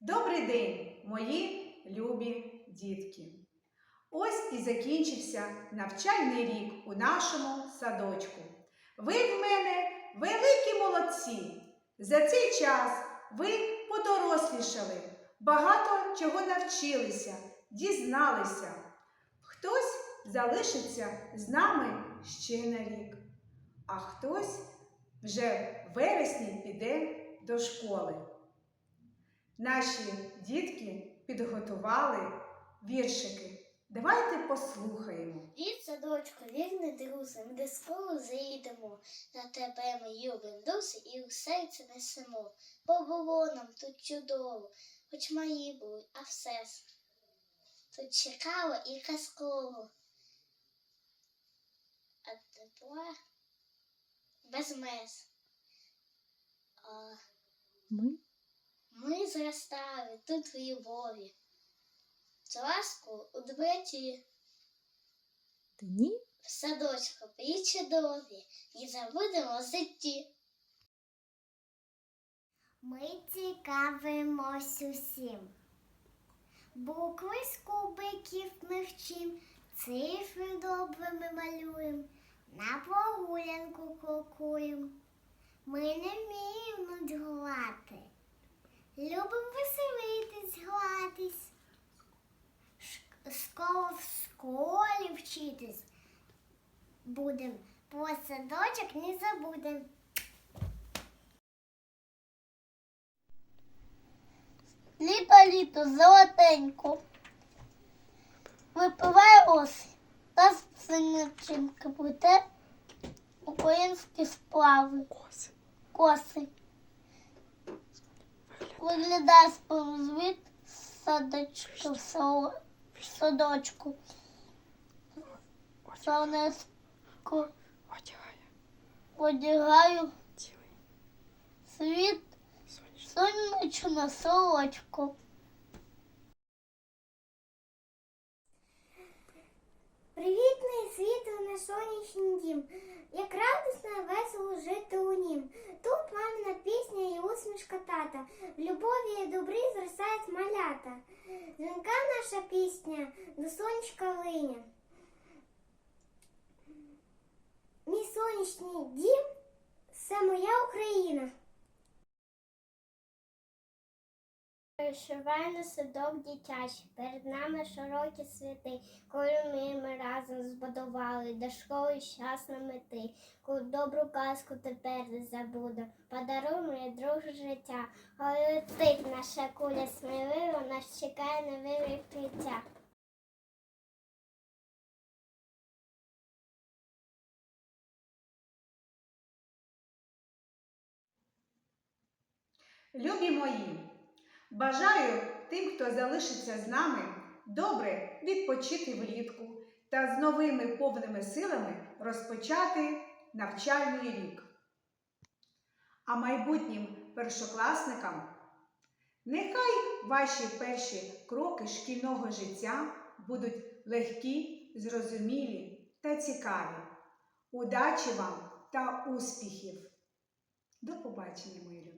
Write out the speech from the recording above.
Добрий день, мої любі дітки! Ось і закінчився навчальний рік у нашому садочку. Ви в мене великі молодці. За цей час ви подорослішали, багато чого навчилися, дізналися. Хтось залишиться з нами ще на рік, а хтось вже в вересні піде до школи. Наші дітки підготували віршики. Давайте послухаємо. Від садочку вірний друзі, ми до школи заїдемо. На тебе ми любим дуси і у серце несемо. Бо було нам тут чудово, хоч мої були, а все ж тут чекало і казково. А тепла без мез. А Ми ми зростали тут в любові. З ласку у доброті. дні В садочку і чудові, і забудемо житті. Ми цікавимось усім. Букви з кубиків ми вчим, цифри добре ми малюємо, на прогулянку крокуємо. Ми не вміємо нудьгувати, любимо веселитись, гратись. Ш- Скоро в школі вчитись будем. Про садочок не забудем. Літо, літо, золотенько. Випиває осінь та синячинка буде українські сплави, коси. коси. Виглядає сповзвід садочку, в садочку. Одягає одягаю. Цілий. світ. Сонячну сорочку. Привітний світло на сонячний дім, як радісно весело жити у нім. Тут мамина пісня і тата. В любові і добрі зростають малята. Дзвінка наша пісня до сонечка линя. Мій сонячний дім це моя Україна. Вишиває садок дитячий, перед нами широкі світи, коли ми, разом збудували, до школи щасна мети, добру казку тепер не забудем, подаруй моє друге життя, коли летить наша куля сміливо, нас чекає нове відкриття. Любі мої, бажаю тим, хто залишиться з нами, добре відпочити влітку та з новими повними силами розпочати навчальний рік. А майбутнім першокласникам нехай ваші перші кроки шкільного життя будуть легкі, зрозумілі та цікаві. Удачі вам та успіхів! До побачення, мої любі!